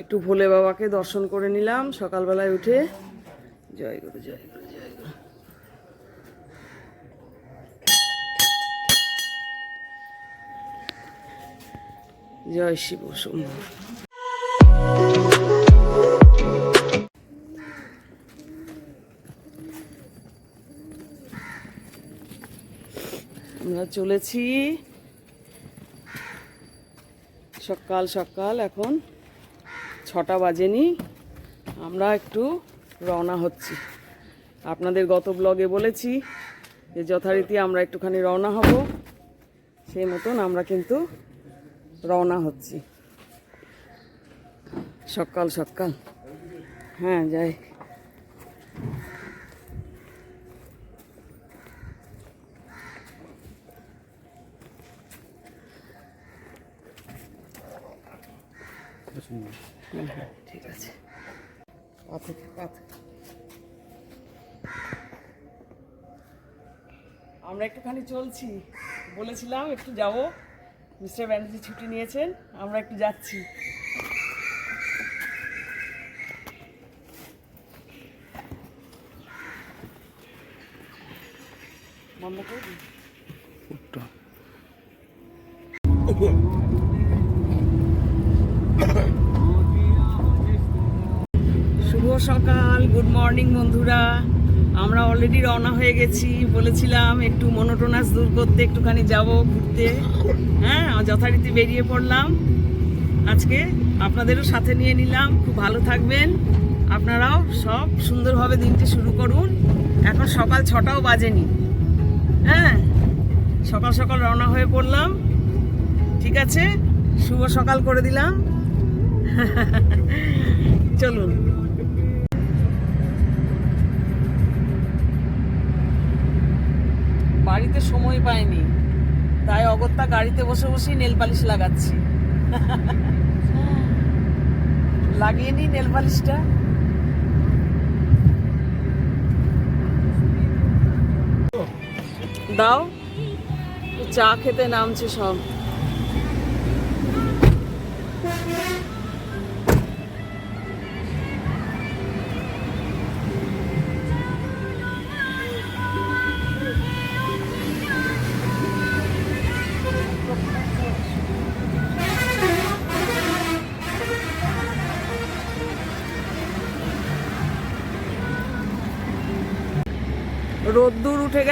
একটু ভোলে বাবাকে দর্শন করে নিলাম। সকালবেলায় উঠে জয় গুরু জয় গুরু জয় গুরু। জয় শিব শম্ভু আমরা চলেছি। সকাল সকাল এখন ছটা বাজেনি, আমরা একটু রওনা হচ্ছি। আপনাদের গত ব্লগে বলেছি যে যথারীতি আমরা একটুখানি রওনা হব, সেই মতন আমরা কিন্তু রওনা হচ্ছি। সকাল সকাল। হ্যাঁ যাই। হ্যাঁ ঠিক আছে। আমরা একটুখানি চলছি। বলেছিলাম একটু যাব। মিস্টার ব্যানার্জি ছুটি নিয়েছেন, আমরা একটু যাচ্ছি। বন্ধ করে অলরেডি রওনা হয়ে গেছি। বলেছিলাম একটু মনোটোনাস দূর করতে, একটুখানি যাব ঘুরতে। হ্যাঁ যথারীতি বেরিয়ে পড়লাম। আজকে আপনাদেরও সাথে নিয়ে নিলাম। খুব ভালো থাকবেন। আপনারাও সব সুন্দরভাবে দিনটি শুরু করুন। এখন সকাল ছটাও বাজেনি। হ্যাঁ সকাল সকাল রওনা হয়ে পড়লাম। ঠিক আছে? শুভ সকাল করে দিলাম। চলুন। বাড়িতে সময় পাইনি। তাই অগত্যা গাড়িতে বসে বসেই নেল পালিশ লাগাচ্ছি। লাগিয়ে নি নেল পালিশটা। দাও, চা খেতে নামছে সব।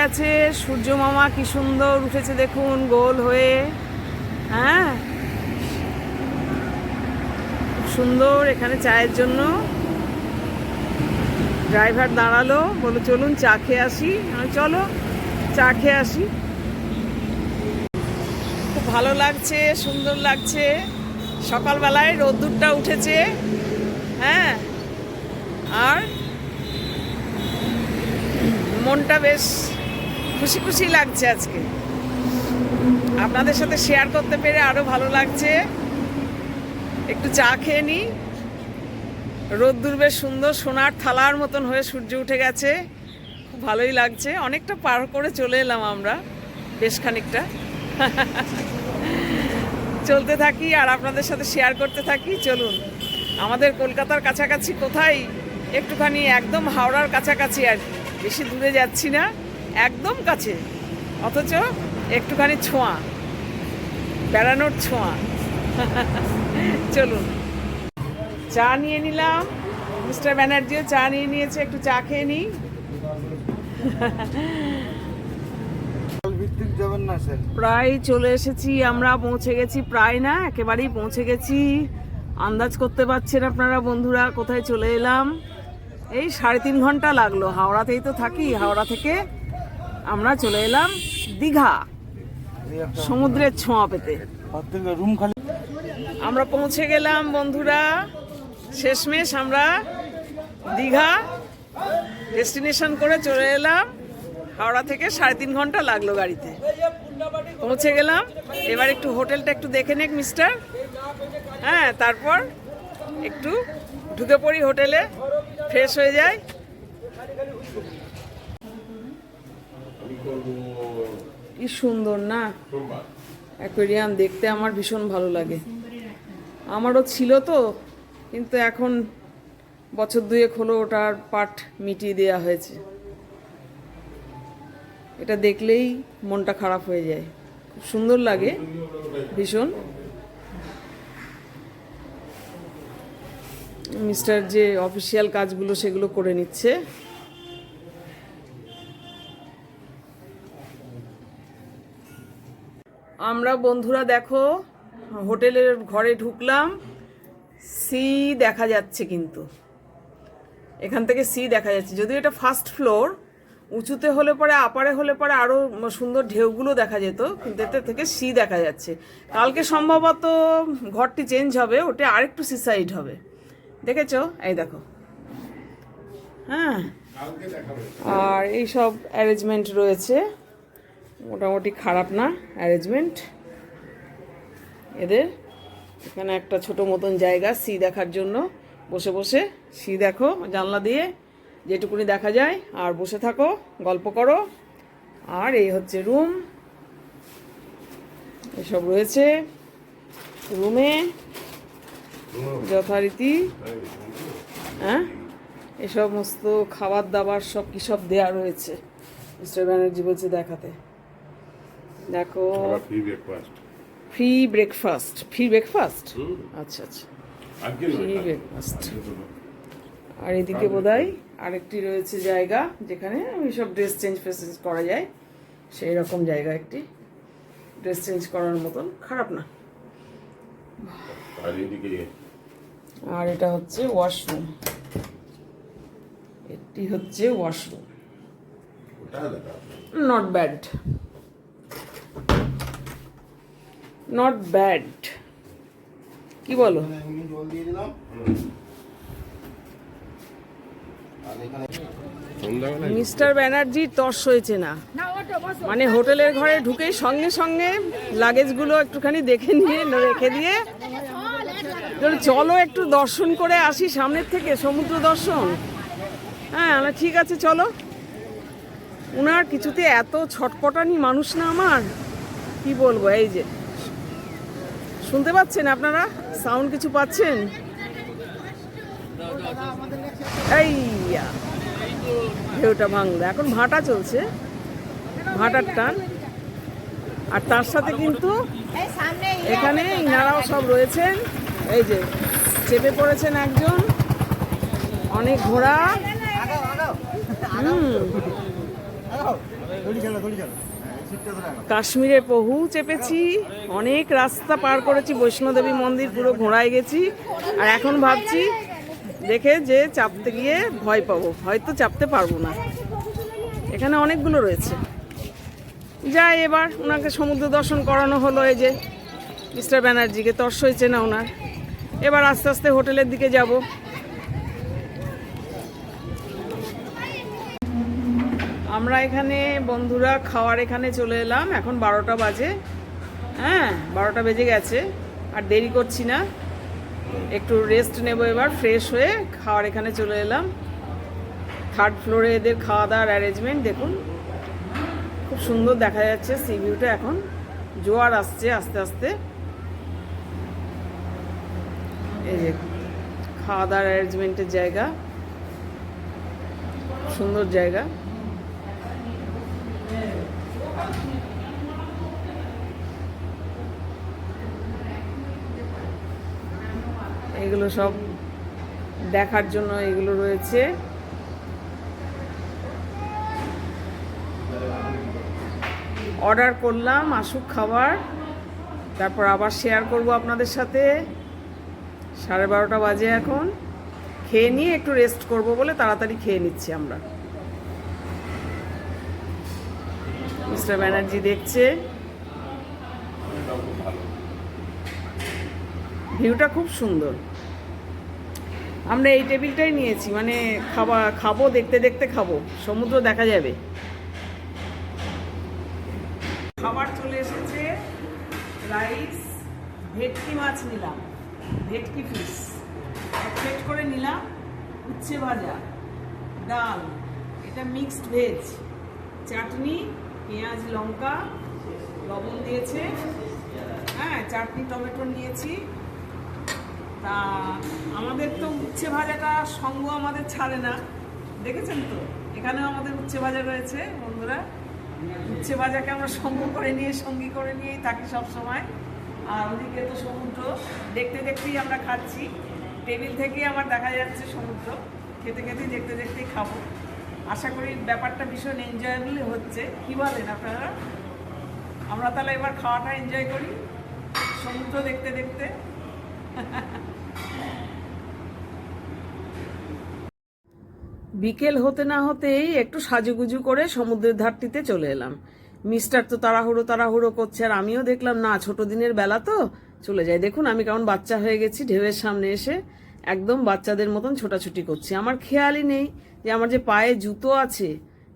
গেছে, সূর্য মামা কি সুন্দর উঠেছে দেখুন, গোল হয়ে। হ্যাঁ? সুন্দর এখানে চায়ের জন্য। ড্রাইভার দাঁড়াল বলো চলুন চা খেয়ে আসি। চলো, চা খেয়ে আসি। খুব ভালো লাগছে, সুন্দর লাগছে। সকালবেলায় রোদ্দুরটা উঠেছে হ্যাঁ? আর মনটা বেশ খুশি খুশি লাগছে আজকে। আপনাদের সাথে শেয়ার করতে পেরে আরও ভালো লাগছে। একটু চা খেয়ে নিই রোদ্দুর বেশ সুন্দর, সোনার থালার মতন হয়ে সূর্য উঠে গেছে। খুব ভালোই লাগছে। অনেকটা পার করে চলে এলাম আমরা, বেশ খানিকটা। চলতে থাকি আর আপনাদের সাথে শেয়ার করতে থাকি। চলুন, আমাদের কলকাতার কাছাকাছি কোথায়? একটুখানি একদম হাওড়ার কাছাকাছি আর কি। বেশি দূরে যাচ্ছি না। একদম কাছে অথচ একটুখানি ছোঁয়া বেড়ানোর ছোঁয়া। চলুন চা নিয়ে নিলাম। মিস্টার ব্যানার্জিও চা নিয়ে নিয়েছে একটু চা খেয়ে নিই। প্রায় চলে এসেছি আমরা পৌঁছে গেছি প্রায় না একেবারেই পৌঁছে গেছি। আন্দাজ করতে পারছেন আপনারা বন্ধুরা কোথায় চলে এলাম? এই সাড়ে তিন ঘণ্টা লাগল হাওড়াতেই তো থাকি হাওড়া থেকে আমরা চলে এলাম দীঘা, সমুদ্রের ছোঁয়া পেতে। রুম আমরা পৌঁছে গেলাম বন্ধুরা, শেষমেশ আমরা দীঘা ডেস্টিনেশন করে চলে এলাম। হাওড়া থেকে সাড়ে তিন ঘণ্টা লাগল গাড়িতে। পৌঁছে গেলাম। এবার একটু হোটেলটা একটু দেখে নেক, মিস্টার। হ্যাঁ তারপর একটু ঢুকে পড়ি হোটেলে, ফ্রেশ হয়ে যায় কি সুন্দর না? অ্যাকোয়ারিয়াম দেখতে আমার ভীষণ ভালো লাগে। আমারও ছিল তো, কিন্তু এখন বছর দুয়েক হলো ওটার পাট মিটিয়ে দেওয়া হয়েছে। এটা দেখলেই মনটা খারাপ হয়ে যায়। খুব সুন্দর লাগে, ভীষণ। মিস্টার যে অফিসিয়াল কাজগুলো সেগুলো করে নিচ্ছে। আমরা বন্ধুরা দেখো হোটেলের ঘরে ঢুকলাম সি দেখা যাচ্ছে কিন্তু। এখান থেকে সি দেখা যাচ্ছে। যদিও এটা ফার্স্ট ফ্লোর উঁচুতে হলে পরে আপারে হলে পরে আরও সুন্দর ঢেউগুলো দেখা যেত কিন্তু এতে থেকে সি দেখা যাচ্ছে। কালকে সম্ভবত ঘরটি চেঞ্জ হবে ওটা আরেকটু সি সাইড হবে। দেখেছ? এই দেখো। হ্যাঁ। আর এই সব অ্যারেঞ্জমেন্ট রয়েছে। মোটামুটি খারাপ না অ্যারেঞ্জমেন্ট এদের এখানে একটা ছোট মতন জায়গা সি দেখার জন্য। বসে বসে সি দেখো, জানলা দিয়ে যেটুকুনি দেখা যায়। আর বসে থাকো, গল্প করো। আর এই হচ্ছে রুম এসব রয়েছে রুমে যথারীতি। হ্যাঁ? এ সমস্ত খাবার দাবার সব কি সব দেয়া রয়েছে। মিস্টার ব্যানার্জি বলছে দেখাতে। দেখো free breakfast free breakfast free breakfast আচ্ছা আচ্ছা। ফ্রি ব্রেকফাস্ট আর এদিকে বোধহয় আরেকটি রয়েছে জায়গা যেখানে ওই সব ড্রেস চেঞ্জ ফেসেঞ্জ করা যায়। সেই রকম জায়গা একটি। ড্রেস চেঞ্জ করার মতন। খারাপ না। আর এটা হচ্ছে ওয়াশরুম এটি হচ্ছে washroom not bad not bad কি বলো? মিস্টার ব্যানার্জি তর্স হয়েছে না। মানে হোটেলের ঘরে ঢুকেই সঙ্গে সঙ্গে লাগেজগুলো একটুখানি দেখে নিয়ে, রেখে দিয়ে। চলো একটু দর্শন করে আসি সামনের থেকে, সমুদ্র দর্শন। হ্যাঁ ঠিক আছে, চলো। উনার কিছুতে এত ছটপটানি মানুষ না আমার। কি বলব, এই যে। শুনতে পাচ্ছেন আপনারা? সাউন্ড কিছু পাচ্ছেন? এই। ঢেউটা ভাঙলো। এখন ভাটা চলছে। ভাটার টান। আর তার সাথে কিন্তু এখানে ইনারাও সব রয়েছেন। এই যে চেপে পড়েছেন একজন। অনেক ঘোড়া। হুম। কাশ্মীরে বহু চেপেছি, অনেক রাস্তা পার করেছি, বৈষ্ণোদেবী মন্দির পুরো ঘোড়ায় গেছি, আর এখন ভাবছি দেখে যে চাপতে গিয়ে ভয় পাবো, হয়তো চাপতে পারব না। এখানে অনেকগুলো রয়েছে। যাই এবার ওনাকে সমুদ্র দর্শন করানো হলো, এই যে মিস্টার ব্যানার্জিকে তর্স হয়েছে না ওনার। এবার আস্তে আস্তে হোটেলের দিকে যাব। আমরা এখানে বন্ধুরা খাওয়ার এখানে চলে এলাম। এখন বারোটা বাজে। হ্যাঁ বারোটা বেজে গেছে। আর দেরি করছি না। একটু রেস্ট নেব এবার ফ্রেশ হয়ে খাওয়ার এখানে চলে এলাম। থার্ড ফ্লোরে এদের খাওয়া দাওয়ার অ্যারেঞ্জমেন্ট দেখুন। খুব সুন্দর দেখা যাচ্ছে সি ভিউটা এখন। জোয়ার আসছে আস্তে আস্তে। এই যে খাওয়া দাওয়ার অ্যারেঞ্জমেন্টের জায়গা সুন্দর জায়গা। এগুলো সব দেখার জন্য এগুলো রয়েছে। অর্ডার করলাম, আসুক খাবার। তারপর আবার শেয়ার করব আপনাদের সাথে। সাড়ে বারোটা বাজে এখন। খেয়ে নিয়ে একটু রেস্ট করব বলে তাড়াতাড়ি খেয়ে নিচ্ছি আমরা। মিস্টার ব্যানার্জি দেখছে। ভিউটা খুব সুন্দর। আমরা এই টেবিলটাই নিয়েছি মানে খাবা খাব, দেখতে দেখতে খাব। সমুদ্র দেখা যাবে। খাবার চলে এসেছে। রাইস, ভেটকি মাছ নিলাম। ভেটকি ফিশ। এক প্লেট করে নিলাম। উচ্ছে ভাজা। ডাল। এটা মিক্সড ভেজ চাটনি পেঁয়াজ, লঙ্কা, লবণ দিয়েছে। হ্যাঁ চাটনি, টমেটো নিয়েছি। তা আমাদের তো উচ্ছে ভাজাটা সঙ্গ আমাদের ছাড়ে না। দেখেছেন তো? এখানেও আমাদের উচ্ছে ভাজা রয়েছে, বন্ধুরা। উচ্ছে ভাজাকে আমরা সঙ্গ করে নিয়ে, সঙ্গী করে নিয়েই থাকি সব সময় আর ওদিকে তো সমুদ্র। দেখতে দেখতেই আমরা খাচ্ছি। টেবিল থেকেই আমার দেখা যাচ্ছে সমুদ্র। খেতে খেতেই দেখতে দেখতেই খাব। আশা করি ব্যাপারটা ভীষণ এনজয়েবল হচ্ছে। কি বলেন আপনারা? আমরা তাহলে এবার খাওয়াটা এনজয় করি। সমুদ্র দেখতে দেখতে। বিকেল হতে না হতেই একটু সাজুগুজু করে সমুদ্রের ধারটিতে চলে এলাম। মিস্টার তো তাড়াহুড়ো তাড়াহুড়ো করছে আর আমিও দেখলাম, না, ছোট দিনের বেলা তো চলে যাই দেখুন, আমি কেমন বাচ্চা হয়ে গেছি, ঢেউয়ের সামনে এসে একদম বাচ্চাদের মতন ছোটাছুটি করছি। আমার খেয়ালই নেই যে আমার যে পায়ে জুতো আছে,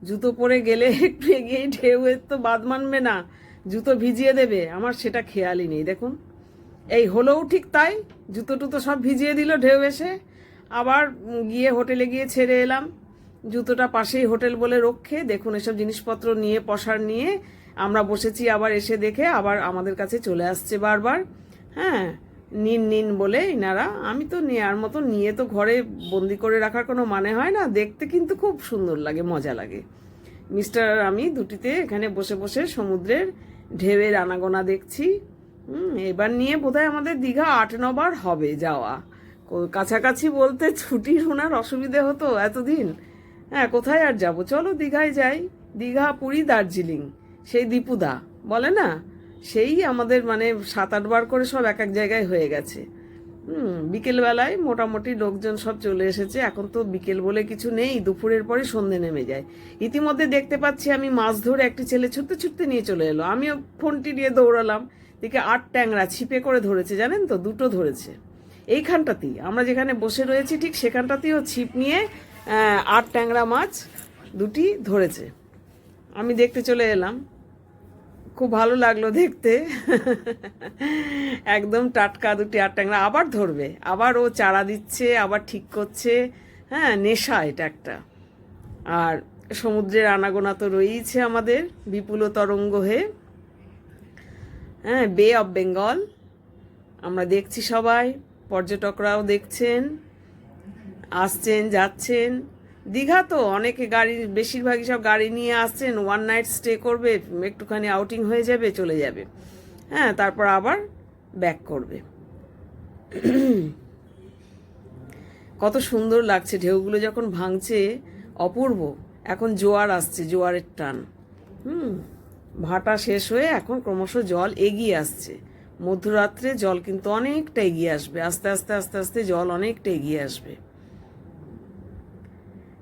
জুতো পরে গেলে একটু এগিয়ে ঢেউয়ের তো বাদ মানবে না, জুতো ভিজিয়ে দেবে, আমার সেটা খেয়ালই নেই। দেখুন, এই হলেও ঠিক তাই, জুতো টুতো সব ভিজিয়ে দিল ঢেউ এসে, আবার গিয়ে হোটেলে গিয়ে ছেড়ে এলাম। জুতোটা পাশেই হোটেল বলে রক্ষে, দেখুন এসব জিনিসপত্র নিয়ে, পসার নিয়ে, আমরা বসেছি আবার এসে দেখে আবার আমাদের কাছে চলে আসছে বারবার। হ্যাঁ নিন নিন বলে ইনারা, আমি তো নেয়ার মতো নিয়ে তো ঘরে বন্দি করে রাখার কোনো মানে হয় না, দেখতে কিন্তু খুব সুন্দর লাগে, মজা লাগে। মিস্টার আর আমি দুটিতে এখানে বসে বসে সমুদ্রের ঢেউয়ের আনাগোনা দেখছি। এবার নিয়ে বোধহয় আমাদের দীঘা আট নবার হবে যাওয়া। কাছাকাছি বলতে ছুটির ওনার অসুবিধে হতো এতদিন। হ্যাঁ কোথায় আর যাব? চলো দীঘায় যাই। দীঘা, পুরী, দার্জিলিং, সেই দীপুদা, বলে না? সেই আমাদের মানে সাত আটবার করে সব এক এক জায়গায় হয়ে গেছে। হুম, বিকেলবেলায় মোটামুটি লোকজন সব চলে এসেছে। এখন তো বিকেল বলে কিছু নেই, দুপুরের পরে সন্ধে নেমে যায়। ইতিমধ্যে দেখতে পাচ্ছি আমি মাছ ধরে একটি ছেলে ছুটতে ছুটতে নিয়ে চলে এলো। আমিও ফোনটি নিয়ে দৌড়ালাম। দেখে আট ট্যাংরা ছিপে করে ধরেছে, জানেন তো? দুটো ধরেছে। এইখানটাতেই, আমরা যেখানে বসে রয়েছি ঠিক সেখানটাতেও ছিপ নিয়ে আট ট্যাংরা মাছ দুটি ধরেছে। আমি দেখতে চলে এলাম। খুব ভালো লাগল দেখতে। একদম টাটকা দুটি আর ট্যাংরা আবার ধরবে, আবার ও চারা দিচ্ছে, আবার ঠিক করছে। হ্যাঁ নেশা এটা একটা। আর সমুদ্রের আনাগোনা তো রয়েইছে আমাদের বিপুল তরঙ্গ হয়ে। হ্যাঁ বে অফ বেঙ্গল আমরা দেখছি সবাই, পর্যটকরাও দেখছেন, আসছেন, যাচ্ছেন। দীঘা তো অনেকে গাড়ি, বেশিরভাগই সব গাড়ি নিয়ে আসছেন ওয়ান নাইট স্টে করবে, একটুখানি আউটিং হয়ে যাবে, চলে যাবে। হ্যাঁ তারপর আবার ব্যাক করবে। কত সুন্দর লাগছে, ঢেউগুলো যখন ভাঙছে, অপূর্ব। এখন জোয়ার আসছে, জোয়ারের টান। হুম, ভাটা শেষ হয়ে এখন ক্রমশ জল এগিয়ে আসছে। মধ্যরাত্রে জল কিন্তু অনেকটা এগিয়ে আসবে, আস্তে আস্তে আস্তে আস্তে জল অনেকটা এগিয়ে আসবে।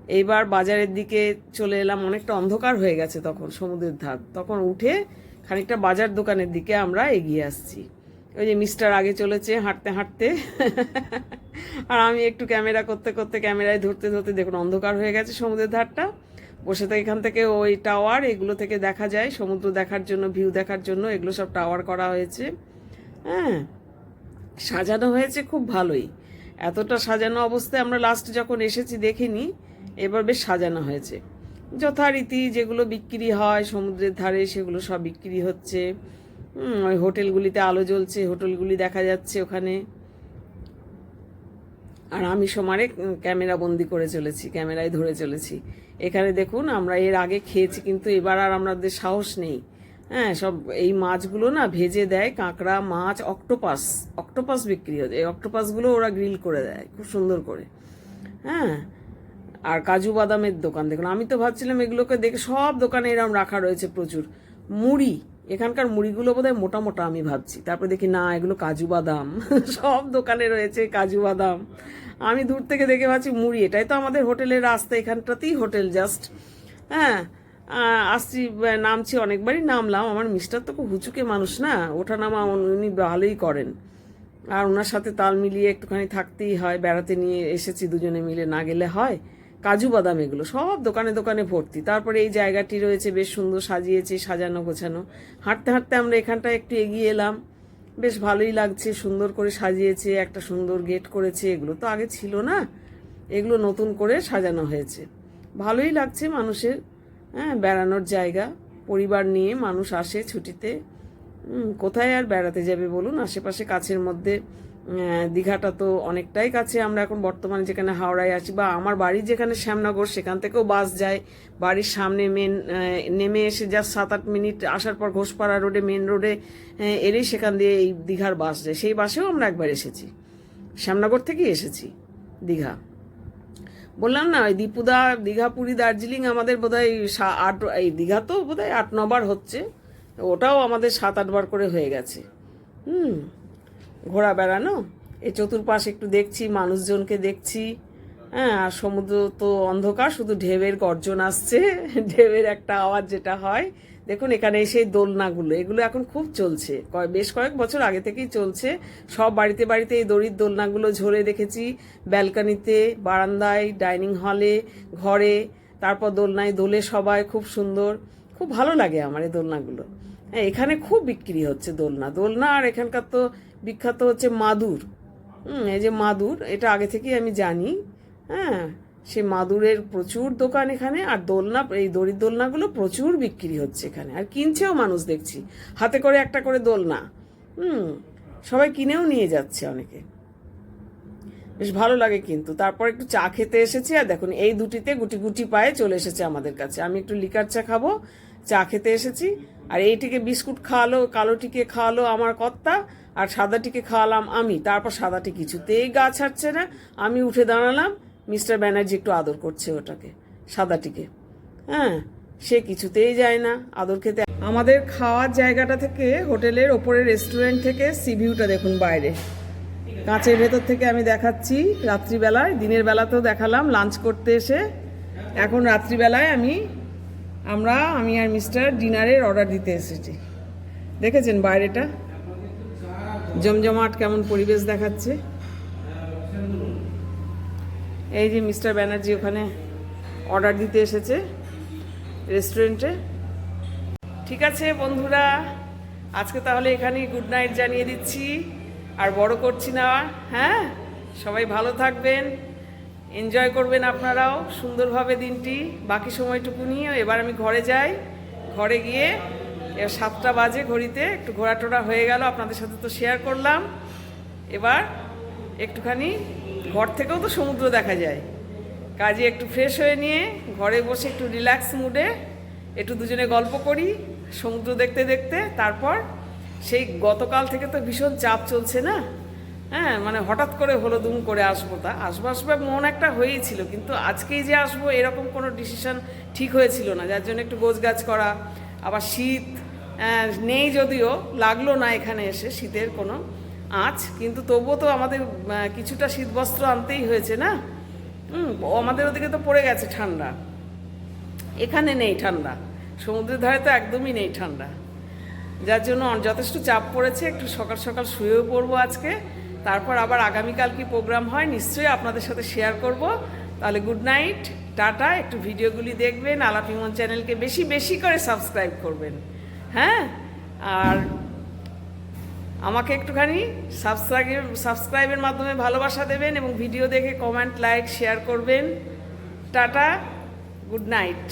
এইবার বাজারের দিকে চলে এলাম, অনেকটা অন্ধকার হয়ে গেছে তখন, সমুদ্রের ধার। তখন উঠে খানিকটা বাজার দোকানের দিকে আমরা এগিয়ে আসছি। ওই যে মিস্টার আগে চলেছে হাঁটতে হাঁটতে। আর আমি একটু ক্যামেরা করতে করতে ক্যামেরায় ধরতে ধরতে দেখুন, অন্ধকার হয়ে গেছে সমুদ্রের ধারটা। বসে থেকে এখান থেকে ওই টাওয়ার, এগুলো থেকে দেখা যায়, সমুদ্র দেখার জন্য, ভিউ দেখার জন্য, এগুলো সব টাওয়ার করা হয়েছে। হ্যাঁ সাজানো হয়েছে খুব ভালোই। এতটা সাজানো অবস্থায় আমরা লাস্ট যখন এসেছি, দেখিনি। এবার বেশ সাজানো হয়েছে। যথারীতি যেগুলো বিক্রি হয়, সমুদ্রের ধারে সেগুলো সব বিক্রি হচ্ছে। ওই হোটেলগুলিতে আলো জ্বলছে, হোটেলগুলি দেখা যাচ্ছে ওখানে। আর আমি সমারে ক্যামেরা বন্দি করে চলেছি, ক্যামেরায় ধরে চলেছি। এখানে দেখুন, আমরা এর আগে খেয়েছি, কিন্তু এবার আর আমাদের সাহস নেই। হ্যাঁ সব এই মাছগুলো না ভেজে দেয়, কাঁকড়া, মাছ, অক্টোপাস অক্টোপাস বিক্রি হচ্ছে এই অক্টোপাসগুলো ওরা গ্রিল করে দেয়, খুব সুন্দর করে। হ্যাঁ আর কাজু বাদামের দোকান। দেখুন, আমি তো ভাবছিলাম এগুলোকে দেখে সব দোকানে এরকম রাখা রয়েছে প্রচুর। মুড়ি, এখানকার মুড়িগুলো বোধহয় মোটা মোটা আমি ভাবছি। তারপরে দেখি, না, এগুলো কাজু বাদাম। সব দোকানে রয়েছে কাজু বাদাম। আমি দূর থেকে দেখে ভাবছি মুড়ি। এটাই তো আমাদের হোটেলের রাস্তা, এখানটাতেই হোটেল জাস্ট। হ্যাঁ আসছি নামছি অনেকবারই, নামলাম। আমার মিস্টার তো খুব হুচুকে মানুষ না ওঠা নামা উনি ভালোই করেন। আর ওনার সাথে তাল মিলিয়ে একটুখানি থাকতেই হয়, বেড়াতে নিয়ে এসেছি দুজনে মিলে, না গেলে হয়। কাজু বাদাম এগুলো সব দোকানে দোকানে ভর্তি। তারপরে এই জায়গাটি রয়েছে, বেশ সুন্দর সাজিয়েছে, সাজানো গোছানো। হাঁটতে হাঁটতে আমরা এখানটা একটু এগিয়ে এলাম। বেশ ভালোই লাগছে, সুন্দর করে সাজিয়েছে, একটা সুন্দর গেট করেছে, এগুলো তো আগে ছিল না। এগুলো নতুন করে সাজানো হয়েছে। ভালোই লাগছে মানুষের হ্যাঁ বেড়ানোর জায়গা। পরিবার নিয়ে মানুষ আসে ছুটিতে। কোথায় আর বেড়াতে যাবে বলুন? আশেপাশে কাছের মধ্যে দীঘাটা তো অনেকটাই কাছে। আমরা এখন বর্তমানে যেখানে হাওড়ায় আছি বা আমার বাড়ি যেখানে শ্যামনগর, সেখান থেকেও বাস যায়। বাড়ির সামনে মেন নেমে এসে যা সাত আট মিনিট আসার পর ঘোষপাড়া রোডে মেন রোডে এলেই সেখান দিয়ে এই দীঘার বাস যায়। সেই বাসেও আমরা একবার এসেছি। শ্যামনগর থেকেই এসেছি, দীঘা। বললাম না, ওই দীপুদা, দীঘা, পুরী, দার্জিলিং আমাদের বোধহয় সা- আট, এই দীঘা তো বোধহয় আট, নবার হচ্ছে। ওটাও আমাদের সাত আটবার করে হয়ে গেছে। হুম। ঘোরা বেড়ানো? এই চতুর্পাশে একটু দেখছি, মানুষজনকে দেখছি। হ্যাঁ আর সমুদ্র তো অন্ধকার, শুধু ঢেউয়ের গর্জন আসছে। ঢেউয়ের একটা আওয়াজ যেটা হয়, দেখুন এখানে এসে দোলনাগুলো, এগুলো এখন খুব চলছে। বেশ কয়েক বছর আগে থেকেই চলছে। সব বাড়িতে বাড়িতে এই দড়ির দোলনাগুলো ঝরে দেখেছি। ব্যালকানিতে, বারান্দায়, ডাইনিং হলে, ঘরে, তারপর দোলনায় দোলে সবাই, খুব সুন্দর। খুব ভালো লাগে আমার এই দোলনাগুলো। হ্যাঁ এখানে খুব বিক্রি হচ্ছে দোলনা। দোলনা আর এখানকার তো বিখ্যাত হচ্ছে মাদুর। হুম, এই যে মাদুর, এটা আগে থেকেই আমি জানি। হ্যাঁ সে মাদুরের প্রচুর দোকান এখানে, আর দোলনা, এই দড়ির দোলনাগুলো প্রচুর বিক্রি হচ্ছে এখানে। আর কিনছেও মানুষ, দেখছি। হাতে করে একটা করে দোলনা। হুম, সবাই কিনেও নিয়ে যাচ্ছে অনেকে। বেশ ভালো লাগে কিন্তু। তারপর একটু চা খেতে এসেছি, আর দেখুন, এই দুটিতে গুটি গুটি পায়ে চলে এসেছে আমাদের কাছে। আমি একটু লিকার চা খাব, চা খেতে এসেছি। আর এইটিকে বিস্কুট খাওয়ালো, কালোটিকে খাওয়ালো আমার কর্তা। আর সাদাটিকে খাওয়ালাম আমি। তারপর সাদাটি কিছুতেই গা ছাড়ছে না। আমি উঠে দাঁড়ালাম, মিস্টার ব্যানার্জি একটু আদর করছে ওটাকে, সাদাটিকে। হ্যাঁ সে কিছুতেই যায় না আদর খেতে। আমাদের খাওয়ার জায়গাটা থেকে হোটেলের ওপরের রেস্টুরেন্ট থেকে সি ভিউটা দেখুন বাইরে। কাঁচের ভেতর থেকে আমি দেখাচ্ছি, রাত্রিবেলায়, দিনের বেলাতেও দেখালাম, লাঞ্চ করতে এসে। এখন রাত্রিবেলায় আমি, আমরা, আমি আর মিস্টার ডিনারের অর্ডার দিতে এসেছি। দেখেছেন বাইরেটা? জমজমাট কেমন পরিবেশ দেখাচ্ছে? এই যে মিস্টার ব্যানার্জি ওখানে অর্ডার দিতে এসেছে রেস্টুরেন্টে ঠিক আছে বন্ধুরা, আজকে তাহলে এখানেই গুড নাইট জানিয়ে দিচ্ছি। আর বড় করছি না হ্যাঁ? সবাই ভালো থাকবেন এনজয় করবেন আপনারাও সুন্দরভাবে দিনটি। বাকি সময়টুকু নিয়ে এবার আমি ঘরে যাই, ঘরে গিয়ে এবার সাতটা বাজে ঘড়িতে, একটু ঘোরা টোরা হয়ে গেল, আপনাদের সাথে তো শেয়ার করলাম। এবার একটুখানি ঘর থেকেও তো সমুদ্র দেখা যায়। কাজে একটু ফ্রেশ হয়ে নিয়ে, ঘরে বসে একটু রিল্যাক্স মুডে একটু দুজনে গল্প করি, সমুদ্র দেখতে দেখতে, তারপর সেই গতকাল থেকে তো ভীষণ চাপ চলছে না? হ্যাঁ মানে হঠাৎ করে হলো দুম করে আসব তা। আসব আসব মন একটা হয়েই ছিল, কিন্তু আজকেই যে আসব, এরকম কোনো ডিসিশন ঠিক হয়েছিল না। যার জন্য একটু গোছ গাছ করা, আবার শীত নেই যদিও, লাগল না এখানে এসে শীতের কোনো আঁচ, কিন্তু তবুও তো আমাদের কিছুটা শীতবস্ত্র আনতেই হয়েছে না? হুম আমাদের ওদিকে তো পড়ে গেছে ঠান্ডা। এখানে নেই ঠান্ডা। সমুদ্রের ধারে তো একদমই নেই ঠান্ডা। যার জন্য যথেষ্ট চাপ পড়েছে, একটু সকাল সকাল শুয়েও পড়ব আজকে। তারপর আবার আগামীকাল কি প্রোগ্রাম হয়, নিশ্চয়ই আপনাদের সাথে শেয়ার করব। তাহলে গুড নাইট, টাটা, একটু ভিডিওগুলি দেখবেন আলাপিমন চ্যানেলকে বেশি বেশি করে সাবস্ক্রাইব করবেন। হ্যাঁ? আর আমাকে একটুখানি সাবস্ক্রাইব সাবস্ক্রাইবের মাধ্যমে ভালোবাসা দেবেন এবং ভিডিও দেখে কমেন্ট লাইক শেয়ার করবেন। Tata good night